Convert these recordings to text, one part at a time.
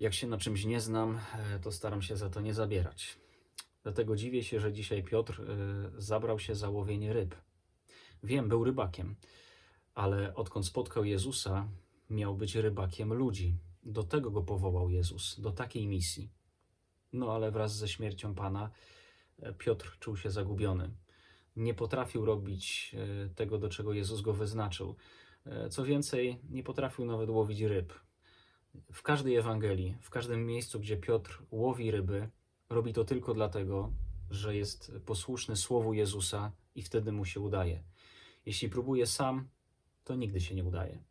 Jak się na czymś nie znam, e, to staram się za to nie zabierać. Dlatego dziwię się, że dzisiaj Piotr e, zabrał się za łowienie ryb. Wiem, był rybakiem, ale odkąd spotkał Jezusa, miał być rybakiem ludzi. Do tego go powołał Jezus, do takiej misji. No ale wraz ze śmiercią Pana e, Piotr czuł się zagubiony. Nie potrafił robić tego, do czego Jezus go wyznaczył. Co więcej, nie potrafił nawet łowić ryb. W każdej Ewangelii, w każdym miejscu, gdzie Piotr łowi ryby, robi to tylko dlatego, że jest posłuszny Słowu Jezusa i wtedy mu się udaje. Jeśli próbuje sam, to nigdy się nie udaje.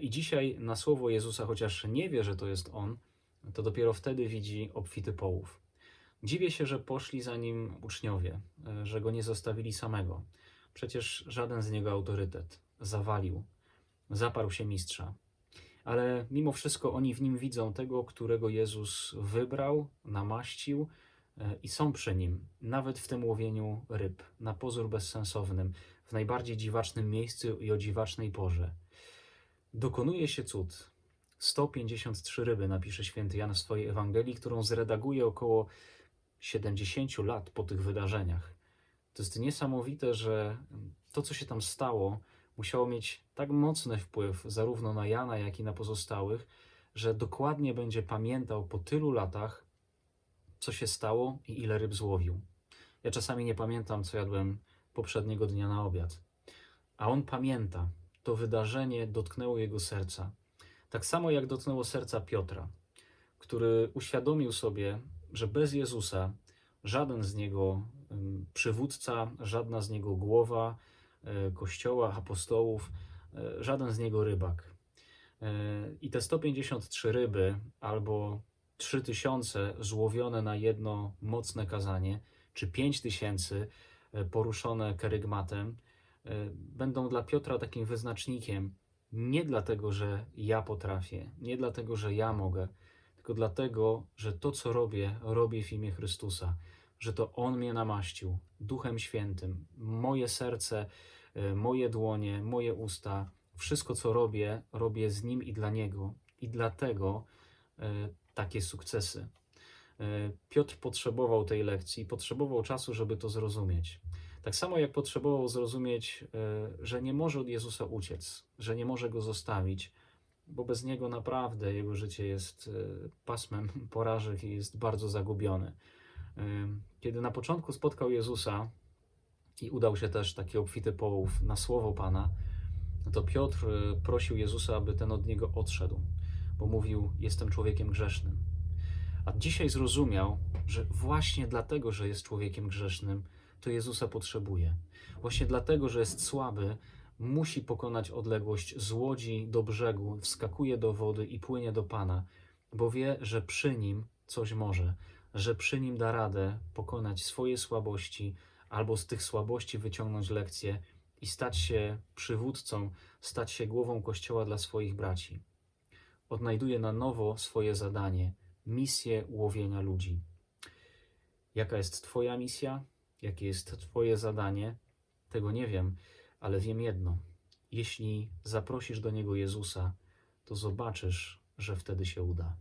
I dzisiaj na Słowo Jezusa, chociaż nie wie, że to jest On, to dopiero wtedy widzi obfity połów. Dziwię się, że poszli za nim uczniowie, że go nie zostawili samego. Przecież żaden z niego autorytet zawalił, zaparł się mistrza. Ale mimo wszystko oni w nim widzą tego, którego Jezus wybrał, namaścił e, i są przy nim, nawet w tym łowieniu ryb, na pozór bezsensownym, w najbardziej dziwacznym miejscu i o dziwacznej porze. Dokonuje się cud. 153 ryby, napisze święty Jan w swojej Ewangelii, którą zredaguje około 70 lat po tych wydarzeniach. To jest niesamowite, że to, co się tam stało, musiało mieć tak mocny wpływ zarówno na Jana, jak i na pozostałych, że dokładnie będzie pamiętał po tylu latach, co się stało i ile ryb złowił. Ja czasami nie pamiętam, co jadłem poprzedniego dnia na obiad, a on pamięta. To wydarzenie dotknęło jego serca. Tak samo jak dotknęło serca Piotra, który uświadomił sobie, że bez Jezusa żaden z niego przywódca, żadna z niego głowa kościoła, apostołów, e, żaden z niego rybak. E, I te 153 ryby albo 3000 złowione na jedno mocne kazanie, czy 5000 e, poruszone kerygmatem, e, będą dla Piotra takim wyznacznikiem nie dlatego, że ja potrafię, nie dlatego, że ja mogę, tylko dlatego, że to, co robię, robię w imię Chrystusa, że to On mnie namaścił Duchem Świętym. Moje serce, e, moje dłonie, moje usta, wszystko, co robię, robię z Nim i dla Niego. I dlatego e, takie sukcesy. E, Piotr potrzebował tej lekcji, potrzebował czasu, żeby to zrozumieć. Tak samo jak potrzebował zrozumieć, że nie może od Jezusa uciec, że nie może go zostawić, bo bez niego naprawdę jego życie jest pasmem porażek i jest bardzo zagubione. Kiedy na początku spotkał Jezusa i udał się też taki obfity połów na słowo Pana, no to Piotr e, prosił Jezusa, aby ten od niego odszedł, bo mówił: Jestem człowiekiem grzesznym. A dzisiaj zrozumiał, że właśnie dlatego, że jest człowiekiem grzesznym, to Jezusa potrzebuje. Właśnie dlatego, że jest słaby, musi pokonać odległość z łodzi do brzegu, wskakuje do wody i płynie do Pana, bo wie, że przy nim coś może, że przy nim da radę pokonać swoje słabości albo z tych słabości wyciągnąć lekcje i stać się przywódcą, stać się głową Kościoła dla swoich braci. Odnajduje na nowo swoje zadanie, misję łowienia ludzi. Jaka jest Twoja misja? Jakie jest Twoje zadanie? Tego nie wiem, ale wiem jedno. Jeśli zaprosisz do Niego Jezusa, to zobaczysz, że wtedy się uda.